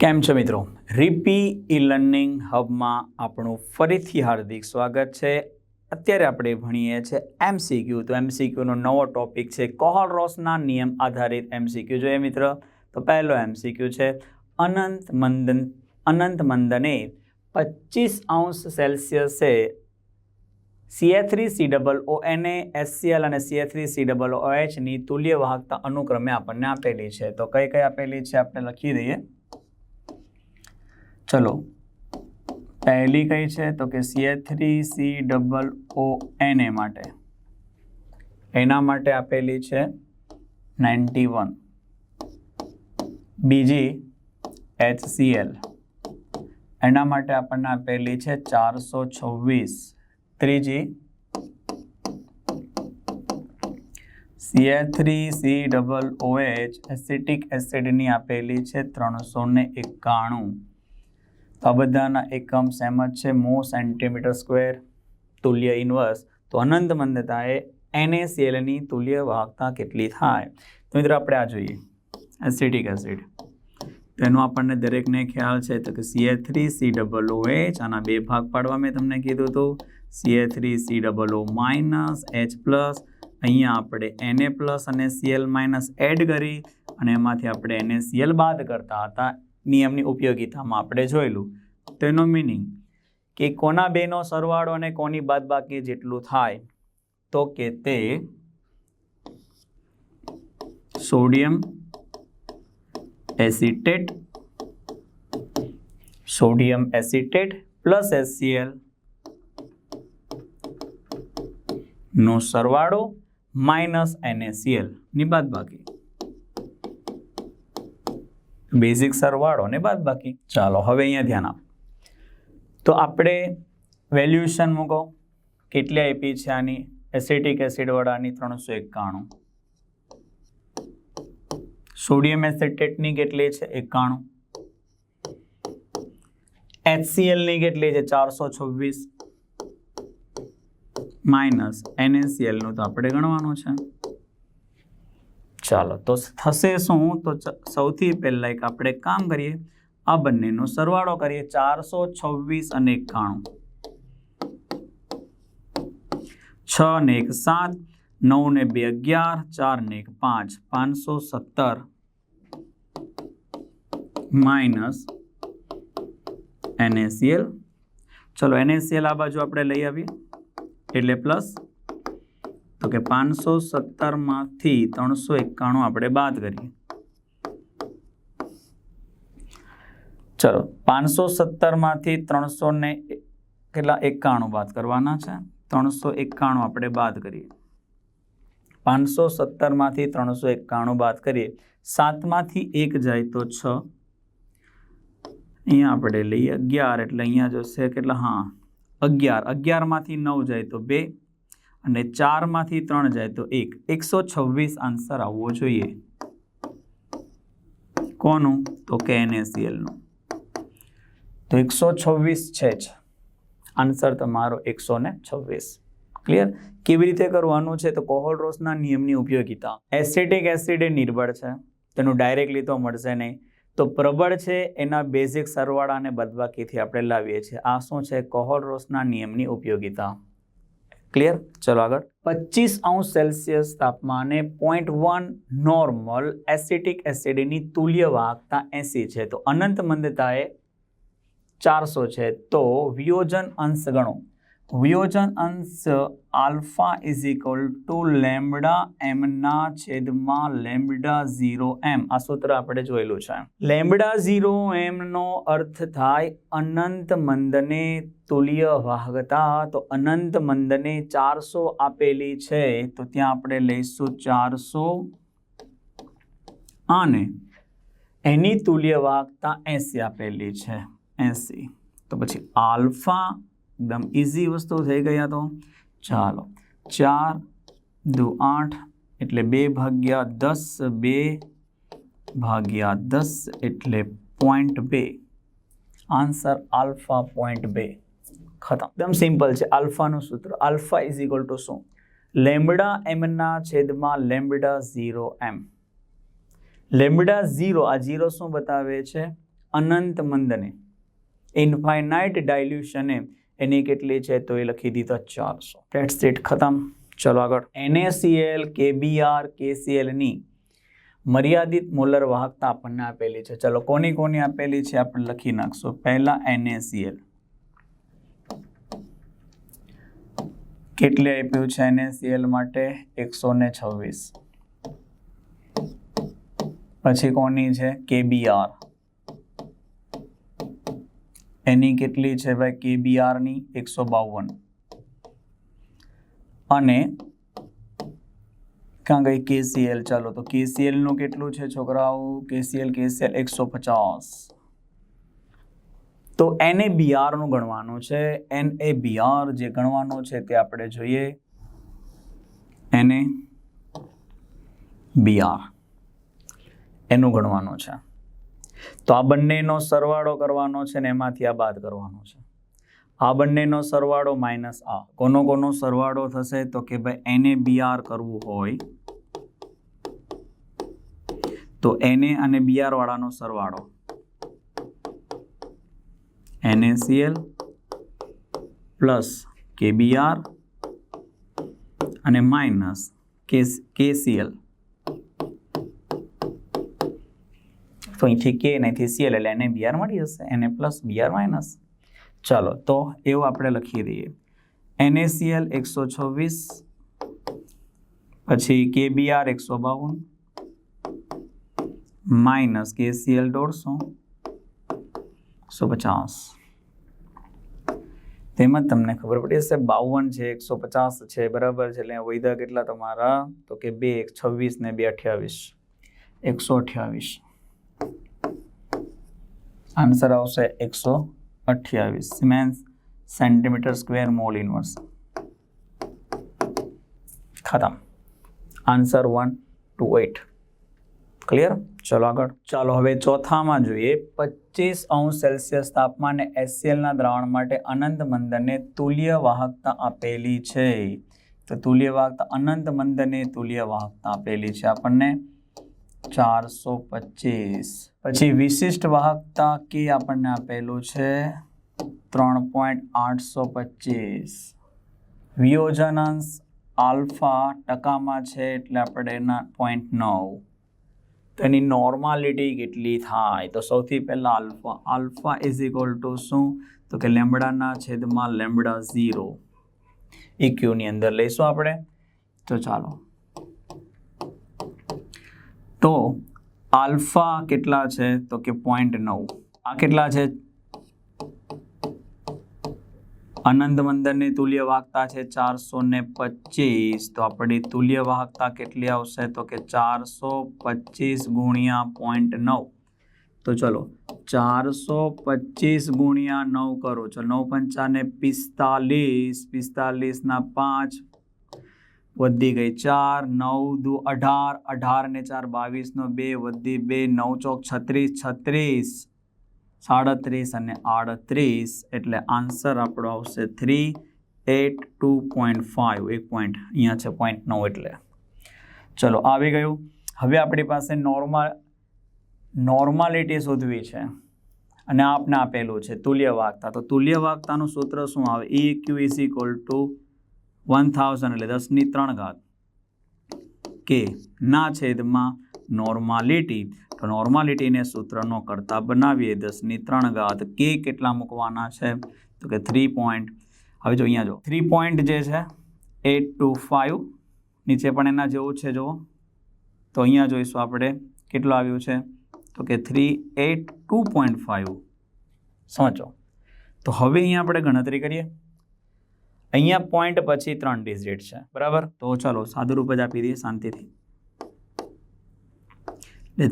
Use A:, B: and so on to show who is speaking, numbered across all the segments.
A: કેમ છો મિત્રો? રીપી ઈ લર્નિંગ હબમાં આપણું ફરીથી હાર્દિક સ્વાગત છે. અત્યારે આપણે ભણીએ છીએ એમસીક્યુ તો એમસીક્યુનો નવો ટોપિક છે કોહલ રોસના નિયમ આધારિત એમસીક્યુ જોઈએ મિત્ર, તો પહેલો એમસીક્યુ છે અનંત મંદન, અનંત મંદને પચીસ અંશ સેલ્સિયસે CA three C double O એને એસસીએલ અને CA three C double O એચની તુલ્ય વાહકતા અનુક્રમે આપણને આપેલી છે. તો કઈ કઈ આપેલી છે? આપણે લખી દઈએ. ચલો. પહેલી કઈ છે? તો કે CA three C double O N A માટે. એના માટે આપેલી છે નાઇન્ટી વન બીજી એચ સી એલ એના માટે આપણને આપેલી છે ચારસો છવ્વીસ. ત્રીજી CA three C double OH acetic એસિડની આપેલી છે ત્રણસો ને એકાણું. તો આ બધાના એકમ સેમ જ છે. મો સેન્ટીમીટર સ્ક્વેર તુલ્ય ઇન્વર્સ. તો અનંત મંદતાએ એનએસીએલની તુલ્ય વાહકતા કેટલી થાય? તો મિત્રો આપણે આ જોઈએ. Acetic acid. તેનો આપણને દરેકને ખ્યાલ છે તો કે CA three C double O H આના બે ભાગ પાડવા મેં તમને કીધું હતું. CA three C double O minus H plus અહીંયા આપણે એને પ્લસ અને સીએલ માઇનસ એડ કરી અને એમાંથી આપણે એને સીએલ બાદ કરતા હતા. નિયમની ઉપયોગિતામાં આપણે જોયેલું. તેનો મિનિંગ કે કોના બેનો સરવાળો અને કોની બાદબાકી જેટલું થાય, તો કે તે sodium acetate sodium acetate plus SCL નો સરવાળો માઇનસ એનએસીએલની બાદબાકી. બેઝિક સરવાળો ને બાદ બાકી ચાલો, હવે અહીંયા ધ્યાન આપ. તો આપણે વેલ્યુએશન મૂકો. કેટલી આપી છે આની? એસિટિક એસિડવાળાની ત્રણસો એકાણું. સોડિયમ એસિટેટની કેટલી છે? એકાણું. એચસીએલની કેટલી છે? ચારસો છવ્વીસ. માઇનસ એનએસીએલનું તો આપણે ગણવાનું છે. ચાલો, તો થશે શું? તો ચ- સૌથી પહેલાં એક આપણે કામ કરીએ. આ બંનેનો સરવાળો કરીએ ચારસો છવ્વીસ અને એકાણું. છ ને એક સાત, નવ ને બે અગિયાર, ચાર ને એક પાંચ, પાંચસો સત્તર. Minus NACL. ચલો, એનએસીએલ આ બાજુ આપણે લઈ આવીએ. એટલે પ્લસ તો કે પાંચસો સત્તરમાંથી ત્રણસો એકાણું આપણે બાદ કરીએ. ચલો પાંચસો સત્તરમાંથી ત્રણસો ને કેટલા? એકાણું બાદ કરવાના છે. ત્રણસો એકાણું આપણે બાદ કરીએ. પાંચસો સત્તરમાંથી ત્રણસો એકાણું બાદ કરીએ. સાતમાંથી એક જાય તો છ. અહીંયા આપણે લઈએ અગિયાર, એટલે અહીંયા જોશે કેટલા? હા, અગિયાર. અગિયારમાંથી નવ જાય તો બે. અને ચારમાંથી ત્રણ જાય તો એક. એકસો છવ્વીસ આન્સર આવવો જોઈએ. કોનું? તો કે એનએસીએલનું. તો એકસો છવ્વીસ છે જ. આન્સર તમારો એકસો ને છવ્વીસ. ક્લિયર? કેવી રીતે કરવાનું છે? તો કોહોલ રોસના નિયમની ઉપયોગિતા. એસિટિક એસિડ એ નિર્બળ છે. તેનું ડાયરેક્ટલી તો મળશે નહીં. તો પ્રબળ છે એના બેઝિક સરવાળા અને બદબાકીથી આપણે લાવીએ છીએ. આ શું છે? કોહોલ રોસના નિયમની ઉપયોગિતા. ક્લિયર ચલો આગળ. પચીસ અંશ સેલ્સિયસ તાપમાને પોઈન્ટ વન નોર્મલ એસિટિક એસિડની તુલ્ય વાહકતા એસી છે. તો અનંત મંદતાએ ચારસો છે. તો વિયોજન અંશ ગણો. વિયોજન અંશ alpha is equal to lambda એમના છેદમાં લેમડા ઝીરો એમ. આ સૂત્ર આપણે જોયેલું છે. લેમડા ઝીરો એમનો અર્થ થાય અનંત મંદને તુલ્ય વાહકતા. તો અનંત મંદને ચારસો આપેલી છે. તો ત્યાં આપણે લઈશું ચારસો. અને એની તુલ્ય વાહકતા એસી આપેલી છે. એસી. તો પછી આલ્ફા એકદમ ઇઝી વસ્તુ થઈ ગયા તો. ચાલો, ચાર, દુ, આઠ, એટલે બે ભાગ્યા દસ, બે ભાગ્યા દસ, એટલે પોઈન્ટ બે. આન્સર આલ્ફા પોઈન્ટ બે. ખતમ. એકદમ સિમ્પલ છે, આલ્ફાનું સૂત્ર. આલ્ફા ઇઝ ઇક્વલ ટુ શું? લેમ્બડા એમના છેદમાં lambda zero M. Lambda zero, આ ઝીરો શું બતાવે છે? અનંત મંદને. ઇન્ફાઇનાઇટ ડાયલ્યુશને એની કેટલી છે તો એ લખી દીધો ચારસો. ડેટ્સ ઇટ ખતમ. ચલો આગળ. એનએસીએલ કેબીઆર કેસીએલની મર્યાદિત મોલર વાહકતા આપણને આપેલી છે. ચલો, કોની કોની આપેલી છે આપણે લખી નાખશું. પહેલા એનએસીએલ કેટલે આપ્યું છે એનએસીએલ માટે? એકસો ને છવ્વીસ. પછી કોની છે? કેબીઆર એની કેટલી છે ભાઈ? કેબીઆરની એકસો બાવન. અને ક્યાં ગઈ? કેસીએલ. ચાલો, તો કેસીએલનું કેટલું છે છોકરાઓ? કેસીએલ કેસીએલ એકસો પચાસ. તો એને બીઆરનું ગણવાનું છે. એન એ બીઆર જે ગણવાનું છે તે આપણે જોઈએ. એને બીઆર એનું ગણવાનું છે. તો આ બંનેનો સરવાળો કરવાનો છે ને એમાંથી આ બાદ કરવાનો છે. આ બંનેનો સરવાળો માઇનસ આ. કોનો કોનો સરવાળો થશે તો કે ભાઈ એને બીઆર કરવું હોય, તો એને અને બીઆર વાળાનો સરવાળો. NaCl પ્લસ કેબીઆર અને માઇનસ કેસીએલ તો અહીંથી કે નહીંથી સીએલ એટલે એને બીઆર મળી જશે. એને પ્લસ બીઆર માઇનસ ચાલો, તો એવું આપણે લખી દઈએ. એનએસીએલ એકસો છવ્વીસ, પછી કેબીઆર એકસો બાવન માઇનસ કેસીએલ દોઢસો, એકસો પચાસ. તેમાં તમને ખબર પડી હશે, બાવન છે, એકસો પચાસ છે, બરાબર છે, એટલે વૈધા કેટલા તમારા? તો કે બે, એક છવ્વીસ ને બે અઠ્યાવીસ. એકસો અઠ્યાવીસ. આન્સર આવશે એકસો અઠ્યાવીસ. Siemens centimetre square mole inverse ખતમ. Answer one two eight clear ચલો આગળ. ચાલો હવે ચોથામાં જોઈએ. પચીસ અંશ સેલ્સિયસ તાપમાને એસસીએલના દ્રાવણ માટે અનંત મંદને તુલ્ય વાહકતા આપેલી છે. તો તુલ્ય વાહકતા અનંત મંદને તુલ્ય વાહકતા આપેલી છે આપણને. ચારસો પચીસ. પછી વિશિષ્ટ વાહકતા કે આપણને આપેલું છે? ત્રણ પોઈન્ટ આઠસો પચીસ. વિયોજનાંશ આલ્ફા ટકામાં છે એટલે આપણે એના પોઈન્ટ નવ. તેની નોર્માલિટી કેટલી થાય? તો સૌથી પહેલાં alpha. Alpha is equal to શું? તો કે લેમડાના છેદમાં લેમડા ઝીરો. ઇક્યુની અંદર લઈશું આપણે. તો ચાલો. તો આલ્ફા કેટલા છે? તો કે પોઈન્ટ નવ. આ કેટલા છે? અનંત મંદરની તુલ્ય વાહકતા છે ચારસો ને પચીસ. તો આપણી તુલ્ય વાહકતા કેટલી આવશે? તો કે ચારસો પચીસ ગુણ્યા પોઈન્ટ નવ. તો ચલો, ચારસો પચીસ ગુણ્યા નવ કરો. ચલો, નવ પંચાને પિસ્તાલીસ. પિસ્તાલીસના પાંચ વધી ગઈ. ચાર, નવ, દુ, અઢાર અઢાર ને ચાર બાવીસનો બે વધી બે, નવ ચોક છત્રીસ છત્રીસ, સાડત્રીસ અને આડત્રીસ. એટલે આન્સર આપણો આવશે three eight two point five એક પોઈન્ટ અહીંયા છે પોઈન્ટ નવ એટલે. ચલો, આવી ગયું. હવે આપણી પાસે નોર્મલ નોર્માલિટી શોધવી છે. અને આપને આપેલું છે, તુલ્ય વાગતા. તો તુલ્ય વાગતાનું સૂત્ર શું આવે? E Q is equal to one thousand એટલે દસની ત્રણ ઘાત. કે ના છેદમાં નોર્માલિટી તો નોર્માલિટીને સૂત્રનો કરતા બનાવીએ દસની ત્રણ ઘાત. કે કેટલા મૂકવાના છે? તો કે થ્રી પોઈન્ટ હવે જો અહીંયા જો થ્રી પોઈન્ટ જે છે એટ ટુ ફાઇવ નીચે પણ એના જેવું છે, જુઓ. તો અહીંયા જોઈશું આપણે કેટલું આવ્યું છે? તો કે three eight two point five સમજો. તો હવે અહીંયા આપણે ગણતરી કરીએ. અહીંયા પોઈન્ટ પછી ત્રણ ડિજિટ છે. બરાબર? તો ચાલો, સાદુરૂપ જ આપી દઈએ, શાંતિથી.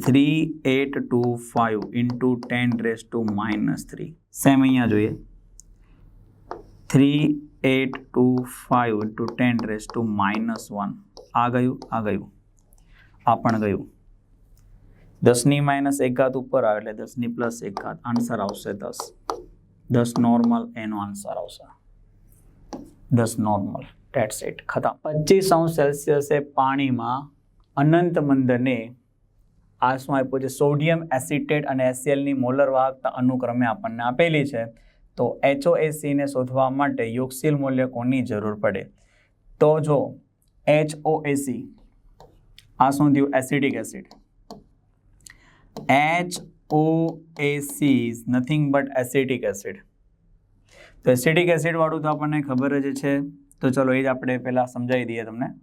A: Three eight two five into ten raise to minus three same અહીંયા જોઈએ. Three eight two five into ten raise to minus one આ ગયું આ ગયું. આ પણ ગયું. દસની માઇનસ એક ઘાત ઉપર આવે એટલે દસની પ્લસ એક ઘાત આન્સર આવશે દસ. દસ નોર્મલ એનો આન્સર આવશે. દસ નોર્મલ ડેટ્સ ઇટ ખતમ. પચીસ અંશ સેલ્સિયસે પાણીમાં અનંત મંદને આ શું આપ્યું છે. સોડિયમ એસિટેટ અને એસીએલની મોલર વાહકતા અનુક્રમે આપણને આપેલી છે. તો એચઓએસીને શોધવા માટે યોગશીલ મૂલ્ય કોની જરૂર પડે? તો જો એચઓએસી આ શું થયું? Acidic acid. H O AC is nothing but acetic acid તો એસિટિક એસિડ વાળું તો આપણને ખબર જ છે. તો ચલો એ જ આપણે પહેલાં સમજાવી દઈએ તમને.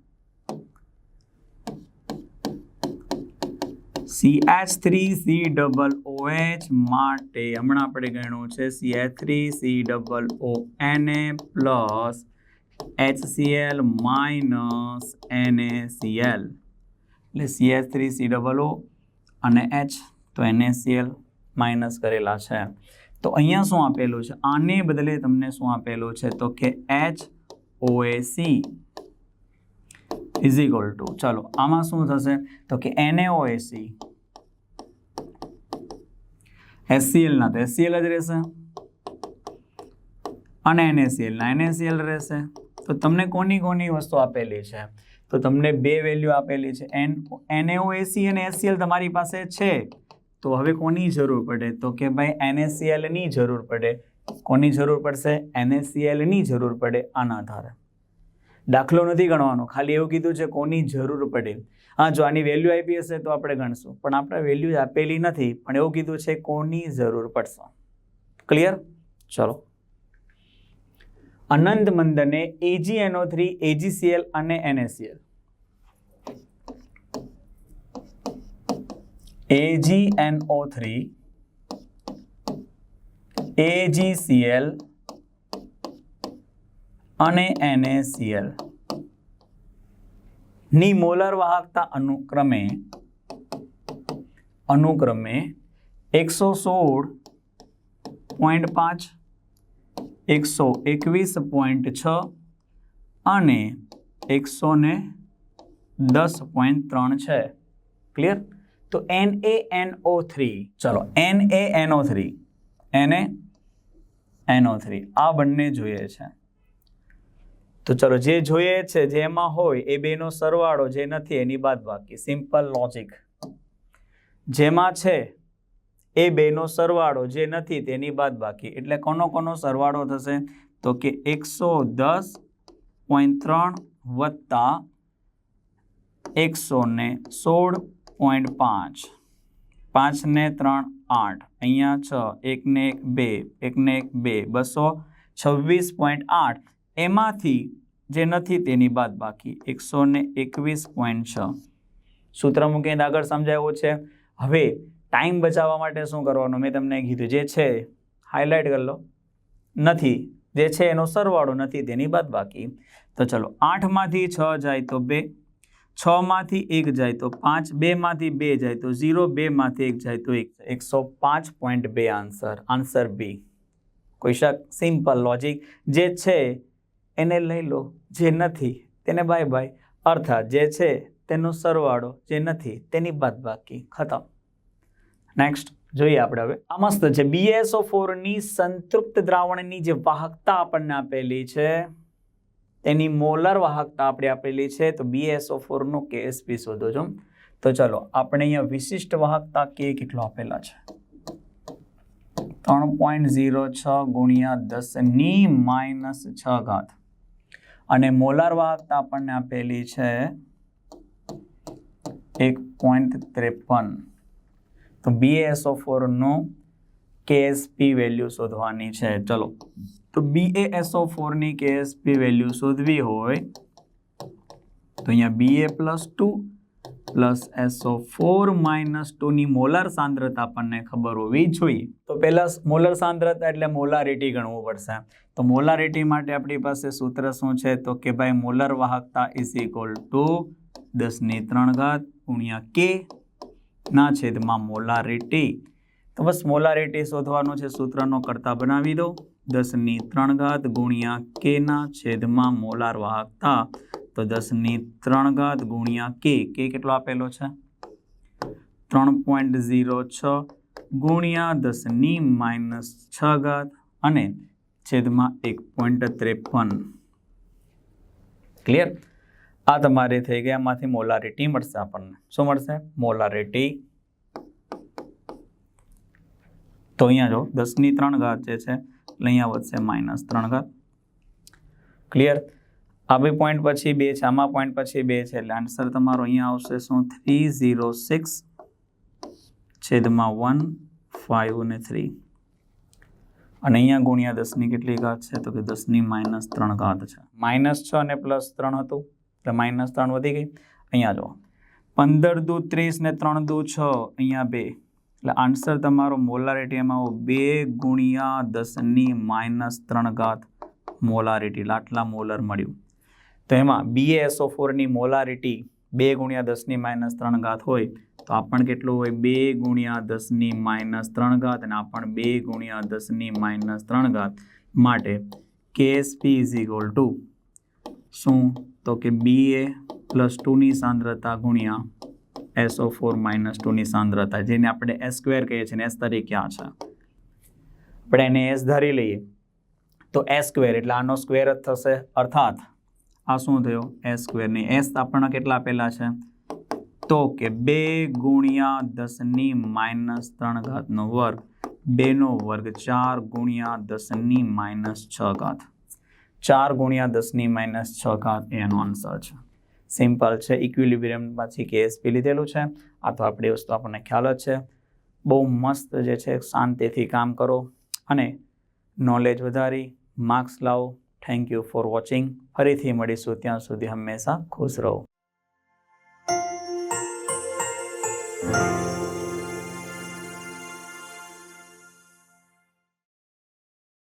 A: C H three C double O H માટે હમણાં આપણે ગણ્યું છે C H three C double O N A plus HCL minus NaCl એટલે CH3 થ્રી સી ડબલ ઓ અને એચ તો NaCl માઇનસ કરેલા છે. તો અહીંયા શું આપેલું છે? આને બદલે તમને શું આપેલું છે? તો કે H OAC is equal to ચલો આમાં શું થશે? તો કે NaOAC એસસીએલ ના તો એસસીએલ જ રહેશે. અને એનએસીએલ ના એનએસીએલ રહેશે. તો તમને કોની કોની વસ્તુ આપેલી છે? તો તમને બે વેલ્યુ આપેલી છે. એન એનએઓએસી અને એસસીએલ તમારી પાસે છે. તો હવે કોની જરૂર પડે? તો કે ભાઈ એનએસસીએલની જરૂર પડે. કોની જરૂર પડશે? એનએસસીએલની જરૂર પડે આના આધારે. દાખલો નથી ગણવાનો. ખાલી એવું કીધું છે કોની જરૂર પડે. હા, જો આની વેલ્યુ આપી હશે તો આપણે ગણશું. પણ આપણે વેલ્યુ આપેલી નથી. પણ એવું કીધું છે કોની જરૂર પડશે. ક્લિયર ચલો. અનંત મંદને એજીએનઓ થ્રી એજીસીએલ અને એનએસીએલ એજીએનઓ થ્રી એજીસીએલ અને NaCl ની મોલર વાહકતા અનુક્રમે અનુક્રમે એકસો સોળ પોઈન્ટ પાંચ, એકસો એકવીસ પોઈન્ટ છ અને એકસો દસ પોઈન્ટ ત્રણ છે. ક્લિયર તો N A N O three ચલો N A N O three એને એનો થ્રી આ બંને જોઈએ છે. તો ચલો, જે જોઈએ છે જેમાં હોય, એ બેનો સરવાળો જે નથી, એની બાદ બાકી. સિમ્પલ લોજિક જેમાં છે, એ બેનો સરવાળો જે નથી, તેની બાદ બાકી. એટલે કોનો કોનો સરવાળો થશે? તો કે એકસો દસ પોઈન્ટ ત્રણ વત્તા એકસો ને સોળ પોઈન્ટ પાંચ. પાંચ ને ત્રણ આઠ. અહીંયા છ. એકને એક બે. એકને એક બે. બસો છવ્વીસ પોઈન્ટ આઠ. એમાંથી જે નથી તેની બાદ બાકી. એકસો ને એકવીસ પોઈન્ટ છ. સૂત્ર મૂકીને આગળ સમજાવ્યું છે. હવે ટાઈમ બચાવવા માટે શું કરવાનું? મેં તમને કીધું, જે છે હાઇલાઇટ કરી લો. નથી, જે છે એનો સરવાળો નથી તેની બાદ બાકી. તો ચલો, આઠમાંથી છ જાય તો બે. છમાંથી એક જાય તો પાંચ, બેમાંથી બે જાય તો ઝીરો, બેમાંથી એક જાય તો એક. એકસો પાંચ પોઈન્ટ બે આન્સર આન્સર બી કોઈ શક? સિમ્પલ લોજિક જે છે, એને લઈ લો. જે નથી, તેને બાય બાય અર્થાત જે છે, તેનો સરવાળો જે નથી, તેની બાદ બાકી ખતમ. નેક્સ્ટ જોઈએ આપણે હવે. આ મસ્ત છે. બીએસઓ ફોરની સંતૃપ્ત દ્રાવણની જે વાહકતા આપણને આપેલી છે તેની મોલર વાહકતા આપણે આપેલી છે, તો બીએસઓ ફોરનો કેએસપી શોધો છો. તો ચલો, આપણે અહીંયા વિશિષ્ટ વાહકતા કે કેટલો આપેલા છે? ત્રણ પોઈન્ટ ઝીરો છ ગુણ્યા દસની માઇનસ છ ઘાત. અને મોલાર વાહકતા આપણને આપેલી છે એક પોઈન્ટ ત્રેપન. તો બીએસઓ ફોરનું કેએસપી વેલ્યુ શોધવાની છે. ચલો તો બીએસઓ ફોરની કેએસપી વેલ્યુ શોધવી હોય, તો અહીંયા BA plus two plus SO four minus ટુની મોલાર સાંદ્રતા આપણને ખબર હોવી જોઈએ. તો પહેલાં મોલર સાંદ્રતા એટલે મોલારિટી ગણવું પડશે. તો મોલારિટી માટે આપણી પાસે સૂત્ર શું છે? તો કે ભાઈ મોલર વાહકતા ઇઝ ઇક્વલ ટુ દસની ત્રણ ઘાત ગુણ્યા કે ના છેદમાં મોલારિટી. તો બસ મોલારિટી શોધવાનું છે, સૂત્રનો કરતા બનાવી દો. દસની ત્રણ ઘાત ગુણ્યા કેના છેદમાં મોલાર વાહકતા. તો દસની ત્રણ ઘાત ગુણ્યા કે કે કેટલો આપેલો છે? ત્રણ પોઈન્ટ ઝીરો છ ગુણ્યા દસની માઇનસ છ ઘાત અને છેદમાં એક પોઈન્ટ ત્રેપન. ક્લિયર? આ તમારે થઈ ગયા એમાંથી મોલારિટી મળશે આપણને. શું મળશે? મોલારિટી. તો અહીંયા જો, દસની ત્રણ ઘાત જે છે એટલે અહીંયા વધશે માઇનસ ત્રણ ઘાત ક્લિયર આ બે પોઈન્ટ પછી બે છે, આમાં પોઈન્ટ પછી બે છે, એટલે આન્સર તમારો અહીંયા આવશે, શું? થ્રી ઝીરો સિક્સ છેદમાં વન ફાઇવ અને થ્રી અને અહીંયા ગુણ્યા દસની કેટલી ઘાત છે? તો કે દસની માઇનસ ત્રણ ઘાત છે. માઇનસ છ અને પ્લસ ત્રણ હતું, એટલે માઇનસ ત્રણ વધી ગઈ. અહીંયા જો પંદર દૂ ત્રીસ ને ત્રણ દૂ છ, અહીંયા બે. એટલે આન્સર તમારો મોલારિટી એમાં બે ગુણ્યા દસની માઇનસ ત્રણ ઘાત મોલારિટી આટલા મોલર મળ્યું. તો એમાં બીએસઓ ફોરની મોલારિટી બે ગુણ્યા દસની માઇનસ ત્રણ ઘાત હોય, તો આ પણ કેટલું હોય? બે ગુણ્યા દસની માઇનસ ત્રણ ઘાત અને આ પણ બે ગુણ્યા દસની માઇનસ ત્રણ ઘાત માટે કેએસપી ઇઝ ઇક્વલ ટુ શું? તો કે બી એ પ્લસ ટુની સાંદ્રતા ગુણ્યા એસઓ ફોર માઇનસ ટુની સાંદ્રતા, જેને આપણે એસ સ્ક્વેર કહીએ છીએ એસ તરીકે આ છે. આપણે એને એસ ધારી લઈએ. તો એસ સ્ક્વેર એટલે આનો સ્ક્વેર જ થશે. અર્થાત, આ શું થયો? એસ સ્ક્વેરની એસ આપણને કેટલા આપેલા છે? તો કે બે ગુણ્યા દસની માઇનસ ત્રણ ઘાતનો વર્ગ બેનો વર્ગ ચાર ગુણ્યા દસની માઇનસ છ ઘાત. ચાર ગુણ્યા દસની માઇનસ છ ઘાત એનો આન્સર છે. સિમ્પલ છે ઇક્વિલિબ્રિયમમાંથી કેએસપી લીધેલું છે. આ તો આપણી વસ્તુ આપણને ખ્યાલ જ છે. બહુ મસ્ત જે છે, શાંતિથી કામ કરો અને નોલેજ વધારી માર્ક્સ લાવો. થેન્ક યુ ફોર વોચિંગ ફરીથી મળીશું ત્યાં સુધી. હંમેશા ખુશ રહો.